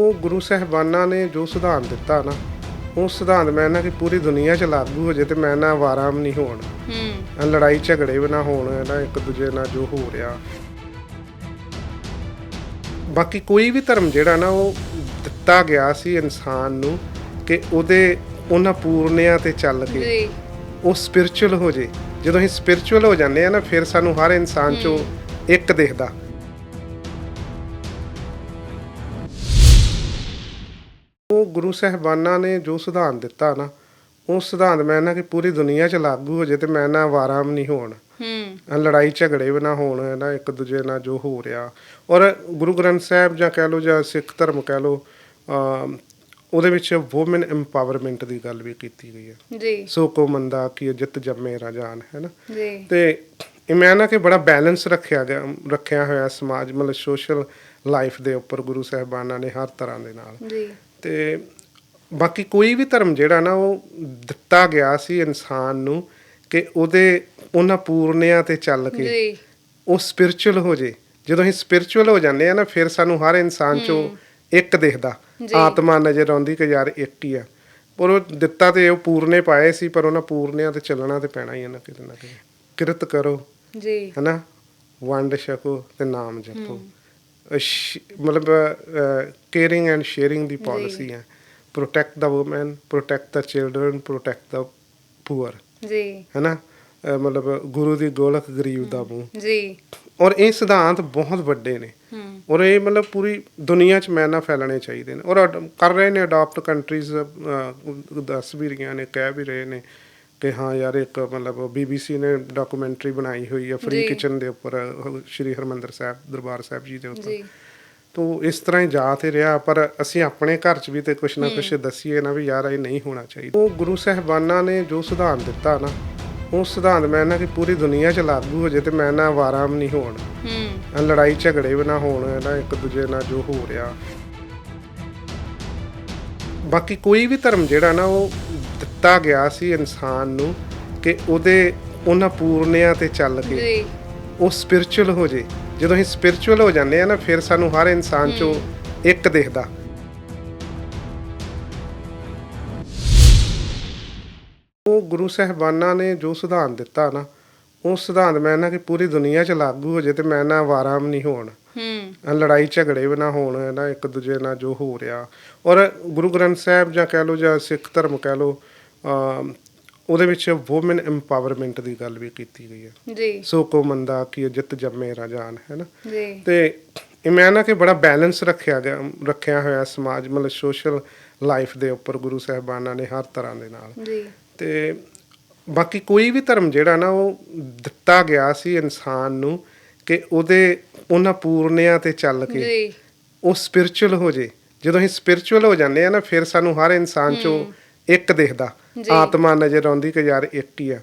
ਉਹ ਗੁਰੂ ਸਾਹਿਬਾਨਾਂ ਨੇ ਜੋ ਸਿਧਾਂਤ ਦਿੱਤਾ ਨਾ ਉਹ ਸਿਧਾਂਤ ਮੈਂ ਨਾ ਕਿ ਪੂਰੀ ਦੁਨੀਆ 'ਚ ਲਾਗੂ ਹੋ ਜੇ ਤੇ ਮੈਂ ਨਾ ਵਾਰਾਮ ਨਹੀਂ ਹੋਣ। ਹੂੰ। ਲੜਾਈ ਝਗੜੇ ਵੀ ਨਾ ਹੋਣ ਨਾ ਇੱਕ ਦੂਜੇ ਨਾਲ ਜੋ ਹੋ ਰਿਹਾ। ਬਾਕੀ ਕੋਈ ਵੀ ਧਰਮ ਜਿਹੜਾ ਨਾ ਉਹ ਦਿੱਤਾ ਗਿਆ ਸੀ ਇਨਸਾਨ ਨੂੰ ਕਿ ਉਹਦੇ ਉਹਨਾਂ ਪੂਰਨਿਆਂ ਤੇ ਚੱਲ ਕੇ ਉਹ ਸਪਿਰਚੁਅਲ ਹੋ ਜੇ। ਜਦੋਂ ਅਸੀਂ ਸਪਿਰਚੁਅਲ ਹੋ ਜਾਂਦੇ ਆ ਨਾ ਫਿਰ ਸਾਨੂੰ ਹਰ ਇਨਸਾਨ ਚੋਂ ਇੱਕ ਦਿਖਦਾ। ਉਹ ਗੁਰੂ ਸਾਹਿਬਾਨਾਂ ਨੇ ਜੋ ਸਿਧਾਂਤ ਦਿੱਤਾ ਨਾ ਉਹ ਸਿਧਾਂਤ ਮੈਂ ਨਾ ਕਿ ਪੂਰੀ ਦੁਨੀਆ 'ਚ ਲਾਗੂ ਹੋ ਜੇ ਤੇ ਮੈਂ ਨਾ ਵਾਰਾਮ ਨਹੀਂ ਹੋਣ। ਹੂੰ। ਲੜਾਈ ਝਗੜੇ ਵੀ ਨਾ ਹੋਣ ਨਾ ਇੱਕ ਦੂਜੇ ਨਾਲ ਜੋ ਹੋ ਰਿਹਾ। ਔਰ ਗੁਰੂ ਗ੍ਰੰਥ ਸਾਹਿਬ ਜਾਂ ਕਹਿ ਲਓ ਜਾਂ ਸਿੱਖ ਧਰਮ ਕਹਿ ਅਮ, ਉਹਦੇ ਵਿੱਚ ਔਮਨ ਐਮਪਾਵਰਮੈਂਟ ਦੀ ਗੱਲ ਵੀ ਕੀਤੀ ਗਈ ਹੈ। ਜੀ। ਸੋ ਕੋ ਮੰਦਾ ਕੀ ਜਿੱਤ ਜੰਮੇ ਰਾਜਾਨ ਹੈ ਨਾ? ਜੀ। ਤੇ ਇਹ ਮੈਂ ਨਾ ਕਿ ਬੜਾ ਬੈਲੈਂਸ ਰੱਖਿਆ ਗਿਆ ਰੱਖਿਆ ਹੋਇਆ ਸਮਾਜ ਮਤਲਬ ਸੋਸ਼ਲ ਲਾਈਫ ਦੇ ਉੱਪਰ ਗੁਰੂ ਸਾਹਿਬਾਨਾਂ ਨੇ ਹਰ ਤਰ੍ਹਾਂ ਦੇ ਨਾਲ। ਜੀ। ਤੇ ਬਾਕੀ ਕੋਈ ਵੀ ਧਰਮ ਜਿਹੜਾ ਨਾ ਉਹ ਦਿੱਤਾ ਗਿਆ ਸੀ ਇਨਸਾਨ ਨੂੰ ਕਿ ਉਹਦੇ ਉਹਨਾਂ ਪੂਰਨਿਆਂ ਤੇ ਚੱਲ ਕੇ ਉਹ ਸਪਿਰਚੁਅਲ ਹੋ ਜੇ। ਜਦੋਂ ਅਸੀਂ ਸਪਿਰਚੁਅਲ ਹੋ ਜਾਂਦੇ ਆ ਨਾ ਫਿਰ ਸਾਨੂੰ ਹਰ ਇਨਸਾਨ ਚੋਂ ਇੱਕ ਦਿਖਦਾ। ਆਤਮਾ ਨਜ਼ਰ ਆਉਂਦੀ ਕਿ ਯਾਰ ਇੱਕ ਹੀ ਆ। ਪਰ ਉਹ ਦਿੱਤਾ ਤੇ ਉਹ ਪੂਰਨੇ ਪਾਏ ਸੀ ਪਰ ਉਹਨਾਂ ਪੂਰਨਿਆਂ ਤੇ ਚੱਲਣਾ ਤੇ ਪੈਣਾ ਹੀ ਆ ਨਾ ਕਿਤੇ ਨਾ ਕਿਤੇ। ਕਿਰਤ ਕਰੋ। ਜੀ। ਹਨਾ? ਵੰਡ ਛਕੋ ਤੇ ਨਾਮ ਜਪੋ। ਮਤਲਬ ਕੇਅਰਿੰਗ ਐਂਡ ਸ਼ੇਅਰਿੰਗ ਦੀ ਪਾਲਿਸੀ ਹੈ। ਪ੍ਰੋਟੈਕਟ ਦਾ ਔਮਨ ਪ੍ਰੋਟੈਕਟ ਦਾ ਚਿਲਡਰਨ ਪ੍ਰੋਟੈਕਟ ਦਾ ਪੂਅਰ ਜੀ। ਹੈਨਾ? ਅਹ ਮਤਲਬ ਗੁਰੂ ਦੀ ਗੋਲਕ ਗਰੀਬ ਦਾ ਮੂੰਹ। ਜੀ। ਔਰ ਇਹ ਸਿਧਾਂਤ ਬਹੁਤ ਵੱਡੇ ਨੇ। ਹਮ। ਔਰ ਇਹ ਮਤਲਬ ਪੂਰੀ ਦੁਨੀਆ 'ਚ ਮੈਨਾ ਫੈਲਣੇ ਚਾਹੀਦੇ ਨੇ। ਔਰ ਕਰ ਰਹੇ ਨੇ ਅਡਾਪਟ ਕੰਟਰੀਜ਼ ਦੱਸ ਵੀ ਰਹੀਆਂ ਨੇ ਕਹਿ ਵੀ ਰਹੇ ਨੇ। ਕਿ ਹਾਂ ਯਾਰ ਇੱਕ ਮਤਲਬ ਬੀਬੀਸੀ ਨੇ ਡਾਕੂਮੈਂਟਰੀ ਬਣਾਈ ਹੋਈ ਹੈ ਫ੍ਰੀ ਜੀ। ਕਿਚਨ ਦੇ ਉੱਪਰ ਸ਼੍ਰੀ ਹਰਮੰਦਰ ਸਾਹਿਬ ਦਰਬਾਰ ਸਾਹਿਬ ਜੀ ਦੇ ਉੱਪਰ। ਜੀ। ਤੋ ਇਸ ਤਰ੍ਹਾਂ ਹੀ ਜਾ ਤੇ ਰਿਹਾ ਪਰ ਅਸੀਂ ਆਪਣੇ ਘਰ 'ਚ ਵੀ ਤੇ ਕੁਛ ਨਾ ਕੁਛ ਦਸੀਏ ਨਾ ਵੀ ਯਾਰ ਇਹ ਨਹੀਂ ਹੋਣਾ ਚਾਹੀਦਾ। ਉਹ ਗੁਰੂ ਸਾਹਿਬਾਨਾਂ ਨੇ ਜੋ ਸਿਧਾਂਤ ਦਿੱਤਾ ਨਾ ਉਹ ਸਿਧਾਂਤ ਮੈਂ ਨਾ ਕਿ ਪੂਰੀ ਦੁਨੀਆ 'ਚ ਲਾਗੂ ਹੋ ਜੇ ਤੇ ਮੈਂ ਨਾ ਵਾਰਾਮ ਨਹੀਂ ਹੋਣ। ਹੂੰ। ਲੜਾਈ ਝਗੜੇ ਵੀ ਨਾ ਹੋਣ ਨਾ ਇੱਕ ਦੂਜੇ ਨਾਲ ਜੋ ਹੋ ਰਿਹਾ। ਬਾਕੀ ਕੋਈ ਵੀ ਧਰਮ ਜਿਹੜਾ ਨਾ ਉਹ ਦਿੱਤਾ ਗਿਆ ਸੀ ਇਨਸਾਨ ਨੂੰ ਕਿ ਉਹਦੇ ਉਹਨਾਂ ਪੂਰਨਿਆਂ ਤੇ ਚੱਲ ਕੇ ਜੀ। ਉਹ ਸਪਿਰਚੁਅਲ ਹੋ ਜੇ। ਜਦੋਂ ਅਸੀਂ ਸਪਿਰਚੁਅਲ ਹੋ ਜਾਂਦੇ ਆ ਨਾ ਫਿਰ ਸਾਨੂੰ ਹਰ ਇਨਸਾਨ ਚੋਂ ਇੱਕ ਦਿਖਦਾ। ਉਹ ਗੁਰੂ ਸਾਹਿਬਾਨਾਂ ਨੇ ਜੋ ਸਿਧਾਂਤ ਦਿੱਤਾ ਨਾ ਉਹ ਸਿਧਾਂਤ ਮੈਂ ਨਾ ਕਿ ਪੂਰੀ ਦੁਨੀਆ 'ਚ ਲਾਗੂ ਹੋ ਜੇ ਤੇ ਮੈਂ ਨਾ ਵਾਰਾਮ ਨਹੀਂ ਹੋਣ। ਹੂੰ। ਆਹ ਲੜਾਈ ਝਗੜੇ ਵੀ ਨਾ ਹੋਣ ਨਾ ਇੱਕ ਦੂਜੇ ਨਾਲ ਜੋ ਹੋ ਰਿਹਾ। ਔਰ ਗੁਰੂ ਗ੍ਰੰਥ ਸਾਹਿਬ ਜਾਂ ਕਹਿ ਲਓ ਜਾਂ ਸਿੱਖ ਧਰਮ ਕਹਿ ਲਓ ਉਹਦੇ ਵਿੱਚ ਔਮਨ ਐਮਪਾਵਰਮੈਂਟ ਦੀ ਗੱਲ ਵੀ ਕੀਤੀ ਗਈ ਹੈ। ਜੀ। ਸੋ ਕੋ ਮੰਦਾ ਕੀ ਜਿੱਤ ਜੰਮੇ ਰਾਜਾਨ ਹੈ ਨਾ? ਜੀ। ਤੇ ਇਹ ਮੈਂ ਨਾ ਕਿ ਬੜਾ ਬੈਲੈਂਸ ਰੱਖਿਆ ਗਿਆ ਰੱਖਿਆ ਹੋਇਆ ਸਮਾਜ ਮਤਲਬ ਸੋਸ਼ਲ ਲਾਈਫ ਦੇ ਉੱਪਰ ਗੁਰੂ ਸਾਹਿਬਾਨਾਂ ਨੇ ਹਰ ਤਰ੍ਹਾਂ ਦੇ ਨਾਲ। ਜੀ। ਤੇ ਬਾਕੀ ਕੋਈ ਵੀ ਧਰਮ ਜਿਹੜਾ ਨਾ ਉਹ ਦਿੱਤਾ ਗਿਆ ਸੀ ਇਨਸਾਨ ਨੂੰ ਕਿ ਉਹਦੇ ਉਹਨਾਂ ਪੂਰਨਿਆਂ ਤੇ ਚੱਲ ਕੇ ਜੀ। ਉਹ ਸਪਿਰਚੁਅਲ ਹੋ ਜੇ। ਜਦੋਂ ਅਸੀਂ ਸਪਿਰਚੁਅਲ ਹੋ ਜਾਂਦੇ ਆ ਨਾ ਫਿਰ ਸਾਨੂੰ ਹਰ ਇਨਸਾਨ ਚੋਂ ਇੱਕ ਦੇਖਦਾ। ਆਤਮਾ ਨਜ਼ਰ ਆਉਂਦੀ ਕਿ ਯਾਰ ਇੱਕ ਹੀ ਆ।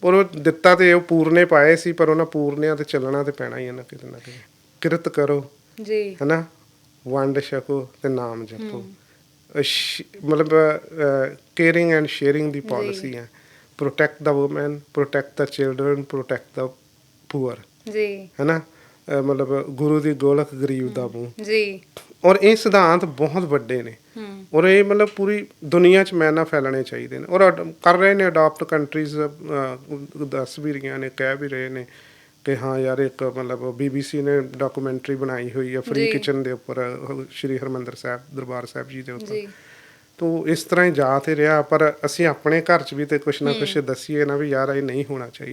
ਪਰ ਉਹ ਦਿੱਤਾ ਤੇ ਉਹ ਪੂਰਨੇ ਪਾਏ ਸੀ ਪਰ ਉਹਨਾਂ ਪੂਰਨਿਆਂ ਤੇ ਚੱਲਣਾ ਤੇ ਪੈਣਾ ਹੀ ਇਹਨਾਂ ਕਿਤੇ ਨਾ ਕਿਤੇ। ਕਿਰਤ ਕਰੋ ਜੀ। ਹਨਾ? ਵੰਡ ਛਕੋ ਤੇ ਨਾਮ ਜਪੋ। ਮਤਲਬ ਕੇਅਰਿੰਗ ਐਂਡ ਸ਼ੇਅਰਿੰਗ ਦੀ ਪਾਲਿਸੀ ਹੈ ਪ੍ਰੋਟੈਕਟ ਦਾ ਔਮਨ ਪ੍ਰੋਟੈਕਟ ਦਾ ਚਿਲड्रन ਪ੍ਰੋਟੈਕਟ ਦਾ ਪੂਅਰ ਜੀ। ਹੈਨਾ? ਮਤਲਬ ਗੁਰੂ ਦੀ ਗੋਲਕ ਗਰੀਬ ਦਾ ਮੂੰਹ। ਜੀ। ਔਰ ਇਹ ਸਿਧਾਂਤ ਬਹੁਤ ਵੱਡੇ ਨੇ। ਔਰ ਇਹ ਮਤਲਬ ਪੂਰੀ ਦੁਨੀਆ 'ਚ ਮੈਨਾ ਫੈਲਣੇ ਚਾਹੀਦੇ ਨੇ। ਔਰ ਅਡ- ਕਰ ਰਹੇ ਨੇ ਅਡਾਪਟ ਕੰਟਰੀਜ਼ ਦੱਸ ਵੀ ਰਹੀਆਂ ਨੇ ਕਹਿ ਵੀ ਰਹੇ ਨੇ ਕਿ ਹਾਂ ਯਾਰ ਇੱਕ ਮਤਲਬ ਬੀਬੀਸੀ ਨੇ ਡਾਕੂਮੈਂਟਰੀ ਬਣਾਈ ਹੋਈ ਹੈ ਫ੍ਰੀ ਜੀ। ਕਿਚਨ ਦੇ ਉੱਪਰ ਅਹ, ਸ਼੍ਰੀ ਹਰਮੰਦਰ ਸਾਹਿਬ ਦਰਬਾਰ ਸਾਹਿਬ ਜੀ ਦੇ ਉੱਪਰ। ਜੀ। ਤੋ ਇਸ ਤਰ੍ਹਾਂ ਹੀ ਜਾ ਤੇ ਰਿਹਾ ਪਰ ਅਸੀਂ ਆਪਣੇ ਘਰ 'ਚ ਵੀ ਤੇ ਕੁਛ ਨਾ ਕੁਛ ਦਸੀਏ ਨਾ ਵੀ ਯਾਰ ਇਹ ਨਹੀਂ ਹੋਣਾ ਚਾਹੀਦਾ।